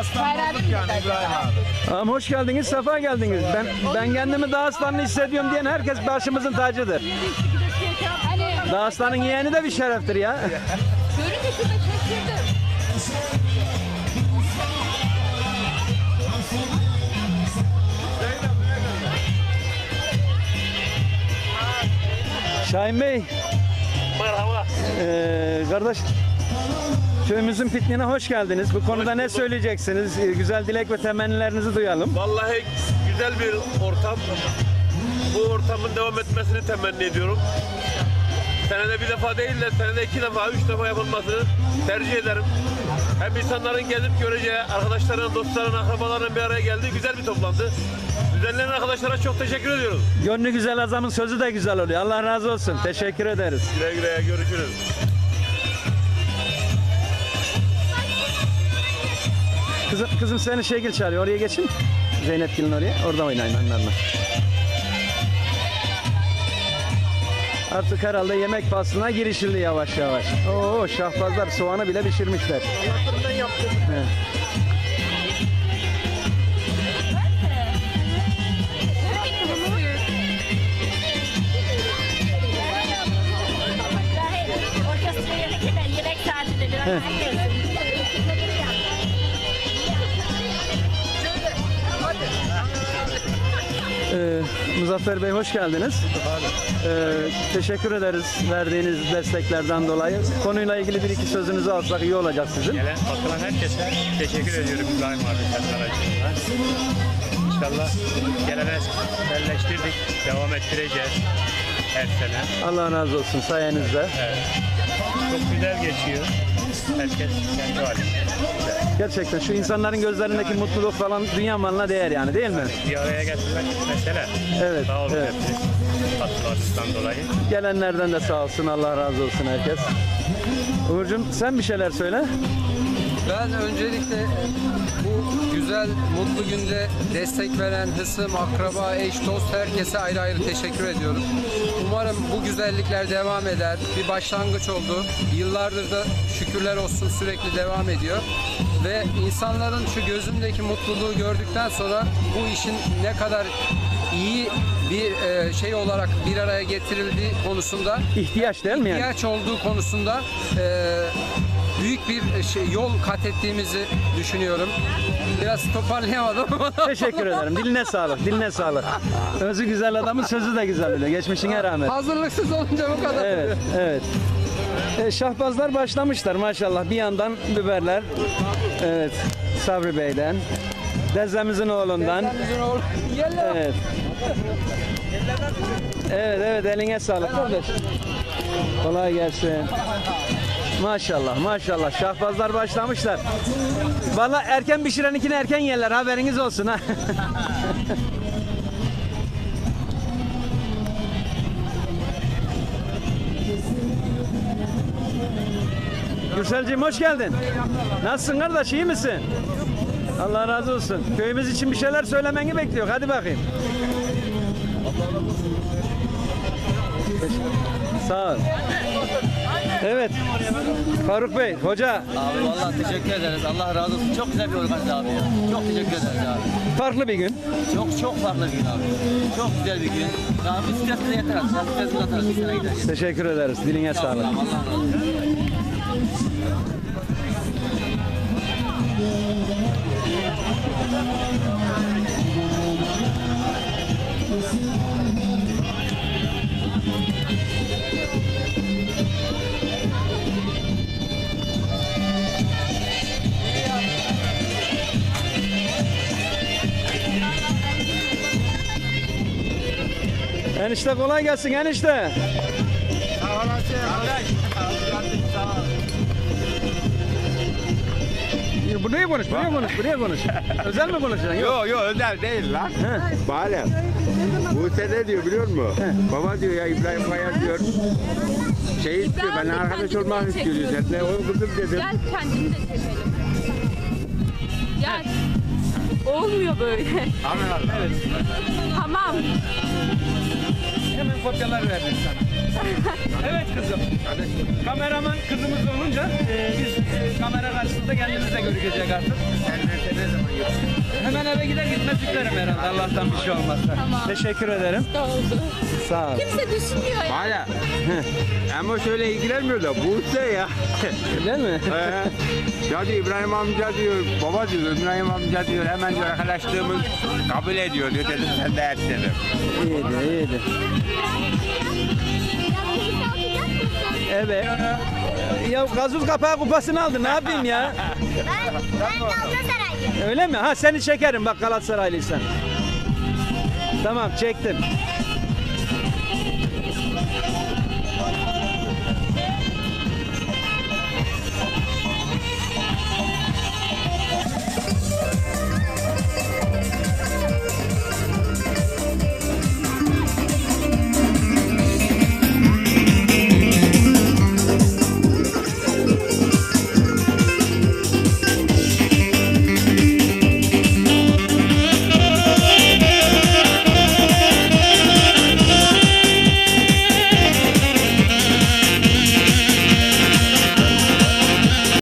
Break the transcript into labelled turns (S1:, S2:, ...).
S1: de aslan olduk yani İbrahim abi.
S2: Tamam hoş geldiniz, sefa geldiniz. Ben ben kendimi daha aslanlı hissediyorum diyen herkes başımızın tacıdır.
S3: Hani
S2: Daha aslanın yeğeni de bir şereftir ya.
S3: görünce şurada şaşırdım.
S2: Şahin Bey. Merhaba. Ee, kardeş, köyümüzün pikniğine hoş geldiniz. Bu konuda ne söyleyeceksiniz? Ee, Güzel dilek ve temennilerinizi duyalım.
S4: Vallahi güzel bir ortam. Bu ortamın devam etmesini temenni ediyorum. Senede bir defa değil de senede iki defa, üç defa yapılmasını tercih ederim. Hem insanların gelip göreceği, arkadaşların, dostların, akrabaların bir araya geldiği güzel bir toplantı. Düzenleyen arkadaşlara çok teşekkür ediyorum.
S2: Gönlü güzel adamın sözü de güzel oluyor. Allah razı olsun. Teşekkür ederiz.
S4: Güle güle görüşürüz.
S2: Kızım, kızım seni Şegil çağırıyor. Oraya geçin. Zeynep Gil'in oraya. Orada oynayın onlarla. Artık herhalde yemek faslına girişildi yavaş yavaş. Oo şahbazlar soğanı bile pişirmişler. He.
S5: Orkestraya
S2: Muzaffer Bey hoş geldiniz. Ee, teşekkür ederiz verdiğiniz desteklerden dolayı. Konuyla ilgili bir iki sözünüzü alsak iyi olacak sizin.
S6: Gelen katılan herkese teşekkür ediyorum İbrahim abi. İnşallah gelenekselleştirdik, devam ettireceğiz her sene.
S2: Allah razı olsun sayenizde.
S6: Evet. Çok güzel geçiyor. Herkes kendi halinde.
S2: Gerçekten şu insanların gözlerindeki mutluluk falan dünya malına değer yani değil mi?
S6: Bir araya getirmek mesele.
S2: Evet,
S6: Sağ olun
S2: evet.
S6: hepsi. Katkılarınızdan dolayı.
S2: Gelenlerden de sağ olsun Allah razı olsun herkes. Uğur'cum sen bir şeyler söyle.
S7: Ben öncelikle bu güzel, mutlu günde destek veren hısım, akraba, eş, dost herkese ayrı ayrı teşekkür ediyorum. Umarım bu güzellikler devam eder. Bir başlangıç oldu. Yıllardır da şükürler olsun sürekli devam ediyor. Ve insanların şu gözündeki mutluluğu gördükten sonra bu işin ne kadar iyi bir e, şey olarak bir araya getirildiği konusunda
S2: İhtiyaç değil mi yani?
S7: ihtiyaç olduğu konusunda e, büyük bir şey, yol kat ettiğimizi düşünüyorum. Biraz toparlayamadım ama
S2: Teşekkür ederim. Diline sağlık, diline sağlık. Özü güzel adamın sözü de güzel öyle. Geçmişine rağmen.
S7: hazırlıksız olunca bu kadar.
S2: Evet, evet. E, şahbazlar başlamışlar maşallah. Bir yandan biberler. Evet, Sabri Bey'den. Dezemizin oğlundan.
S7: Bizim oğlu-.
S2: Evet. Evet, evet eline sağlık kardeş. Kolay gelsin. Maşallah, maşallah. Şahbazlar başlamışlar. Vallahi erken pişireninkini erken yerler. Haberiniz olsun ha. Gürselciğim hoş geldin. Nasılsın kardeş iyi misin? Allah razı olsun. Köyümüz için bir şeyler söylemeni bekliyor. Hadi bakayım. Sağ ol. Evet. Faruk Bey, hoca
S8: Abi vallahi teşekkür ederiz. Allah razı olsun. Çok güzel bir organize abi ya. Çok teşekkür ederiz abi.
S2: farklı bir gün.
S8: Çok çok farklı bir gün abi. Çok güzel bir gün. Ya bir stres de yeter abi. Stres de atarız. Bir sene gideriz.
S2: Teşekkür ederiz. Diline sağlık.
S8: Allah razı olsun.
S2: Enişte kolay gelsin enişte. Buraya konuş, buraya konuş, buraya konuş. Özel mi konuşacaksın? Yok.
S1: Yok yok özel değil lan. Bale. Buse ne diyor biliyor musun? Baba diyor ya İbrahim Kaya diyor. Şey istiyor ben arkadaş olmak istiyor diyor. Sen ne o kızım dedim.
S3: Gel kendini de çekelim. Gel. Olmuyor böyle.
S1: Aman Allah.
S3: Tamam.
S2: Hemen kopyalar verdik sana. Evet kızım. Kameraman kızımız olunca e, biz e, kamera karşısında kendimize görükecek artık. Hemen eve gider gitmez yüklerim herhalde Allah'tan bir şey olmazsa.
S3: Tamam.
S2: Teşekkür ederim.
S3: Oldu.
S2: Sağ ol.
S3: Kimse düşünmüyor ya.
S1: Bala. Ama şöyle ilgilenmiyor da Buse ya.
S2: Değil mi?
S1: Ee, ya diyor İbrahim amca diyor, baba diyor, İbrahim amca diyor, hemen diyor arkadaşlığımı kabul ediyor diyor, dedim sen de et dedim.
S2: iyiydi, iyiydi. Evet. Ya gazoz kapağı kupasını aldı. Ne yapayım ya?
S5: Ben, ben Galatasaraylıyım.
S2: Öyle mi? Ha seni çekerim bak Galatasaraylıysan. Tamam çektim.